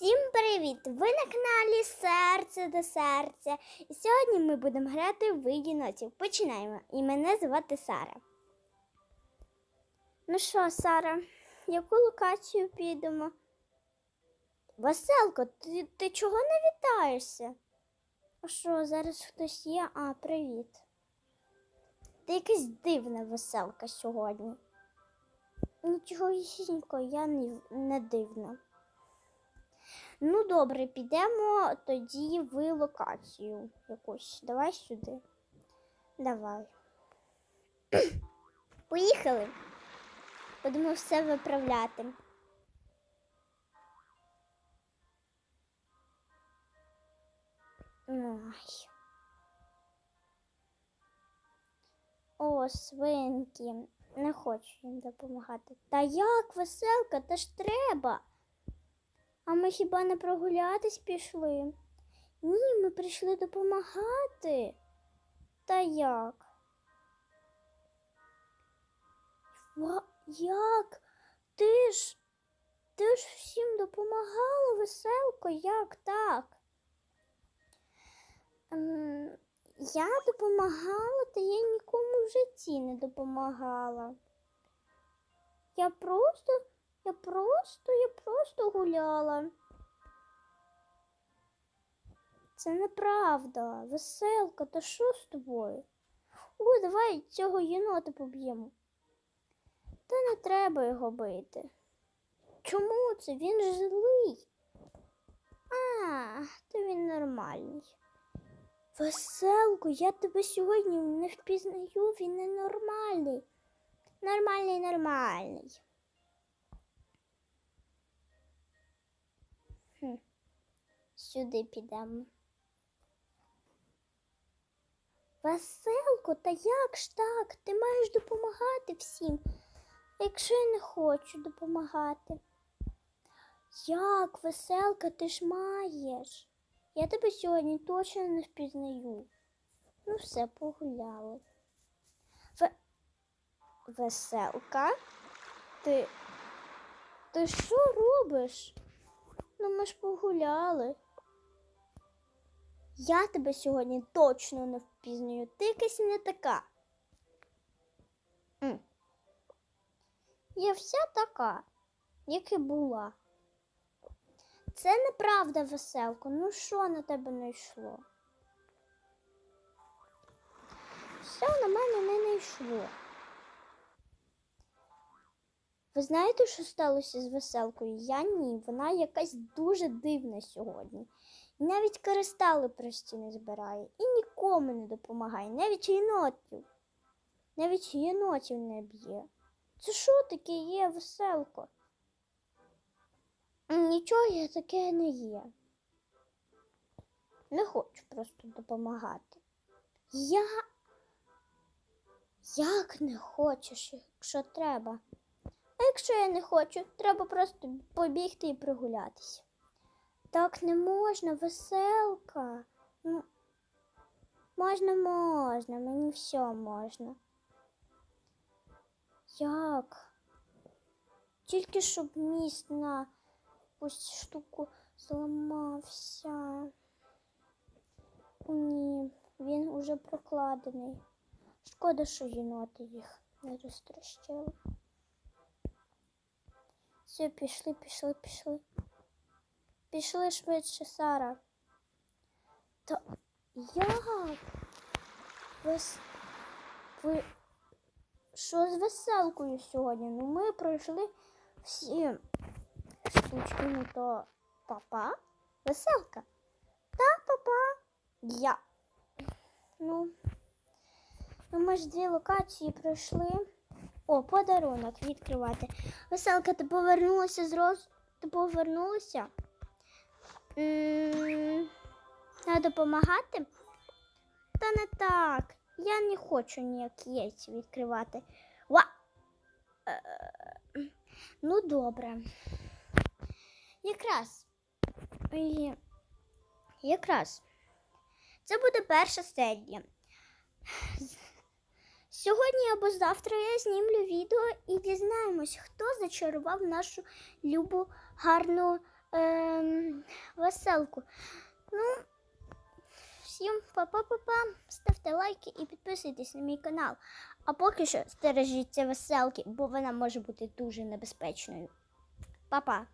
Всім привіт! Ви на каналі Серце до серця. І сьогодні ми будемо грати в єнотів. Починаємо. І мене звати Сара. Ну що, Сара, яку локацію підемо? Веселко, ти, ти чого не вітаєшся? А що, зараз хтось є? А, привіт. Ти якась дивна веселка сьогодні. Нічого я не, не дивна. Ну, добре, підемо тоді в локацію якусь. Давай сюди. Давай. Поїхали. Будемо все виправляти. Ой. О, свинки. Не хочу їм допомагати. Та як веселка, та ж треба. А ми хіба не прогулятись пішли? Ні, ми прийшли допомагати. Та як? Ва- Як? Ти ж ти ж всім допомагала, веселко, як так? Ем, я допомагала, та я нікому в житті не допомагала. Я просто я просто, я просто гуляла. Це неправда. Веселка, та що з тобою? О, давай цього єнота поб'ємо. Та не треба його бити. Чому це? Він ж злий. А, то він нормальний. Веселко, я тебе сьогодні не впізнаю, він ненормальний. Нормальний, нормальний. Хм. Сюди підемо. Веселко, та як ж так? Ти маєш допомагати всім, якщо я не хочу допомагати. Як, веселка, ти ж маєш? Я тебе сьогодні точно не впізнаю. Ну, все, погуляли. В... Веселка? Ти. Ти що робиш? Ну, ми ж погуляли. Я тебе сьогодні точно не впізнаю. Ти якась не така. М. Я вся така, як і була. Це неправда, веселко. Ну що на тебе не йшло? Все на мене не найшло. Ви знаєте, що сталося з веселкою? Я ні. Вона якась дуже дивна сьогодні. І навіть кристали прості не збирає і нікому не допомагає, навіть єнотів. Навіть єнотів не б'є. Це що таке є веселко? Нічого я таке не є. Не хочу просто допомагати. Я як не хочеш, якщо треба. А якщо я не хочу, треба просто побігти і прогулятися. Так не можна, веселка. Ну, можна, можна, мені все можна. Як? Тільки щоб міст на якусь штуку зламався. Ні, він уже прокладений. Шкода, що єноти їх не розтрощили. Все, пішли, пішли, пішли. Пішли швидше, Сара. Та як? Ви, с- ви що з веселкою сьогодні? Ну ми пройшли всі штучки, ну то папа, веселка. Та папа. Я. Ну, ну ми ж дві локації пройшли. О, подарунок відкривати. Веселка, ти повернулася з роз... Ти повернулася? Треба допомагати? Та не так. Я не хочу ніяк яйця відкривати. Ва! Е, Ну, добре. Якраз. Якраз. Це буде перша серія. Сьогодні або завтра я знімлю відео і дізнаємось, хто зачарував нашу любу гарну ем, веселку. Ну, всім па-па-па-па. Ставте лайки і підписуйтесь на мій канал. А поки що стережіться веселки, бо вона може бути дуже небезпечною. Па-па!